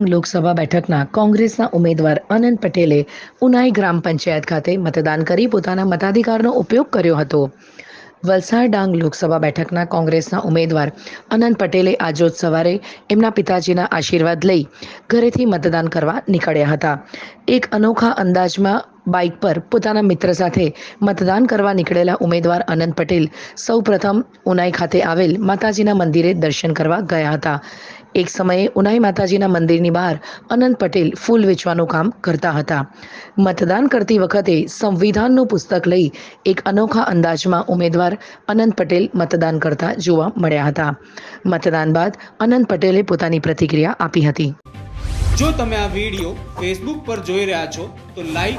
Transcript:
લોકસભા બેઠકના કોંગ્રેસના ઉમેદવાર અનંત પટેલે ઉનાઈ ગ્રામ પંચાયત ખાતે મતદાન કરી પોતાના મતાધિકારનો ઉપયોગ કર્યો હતો. વલસાડ ડાંગ લોકસભા બેઠકના કોંગ્રેસના ઉમેદવાર અનંત પટેલે આજોજ સવારે એમના પિતાજીના આશીર્વાદ લઈ ઘરેથી મતદાન કરવા નીકળ્યા હતા. એક અનોખા અંદાજમાં બાઇક પર પોતાના મિત્ર સાથે મતદાન કરવા નીકળેલા ઉમેદવાર અનંત પટેલ સૌ પ્રથમ ઉનાઈ ખાતે આવેલ માતાજીના મંદિરે દર્શન કરવા ગયા હતા. એક સમયે ઉનાઈ માતાજીના મંદિરની બહાર અનંત પટેલ ફૂલ વેચવાનું કામ કરતા હતા. મતદાન કરતી વખતે સંવિધાનનું પુસ્તક લઈ એક અનોખા અંદાજમાં ઉમેદવાર અનંત પટેલ મતદાન કરતા જોવા મળ્યા હતા. મતદાન બાદ અનંત પટેલે પોતાની પ્રતિક્રિયા આપી હતી. જો તમે આ વીડિયો ફેસબુક પર જોઈ રહ્યા છો, તો લાઈક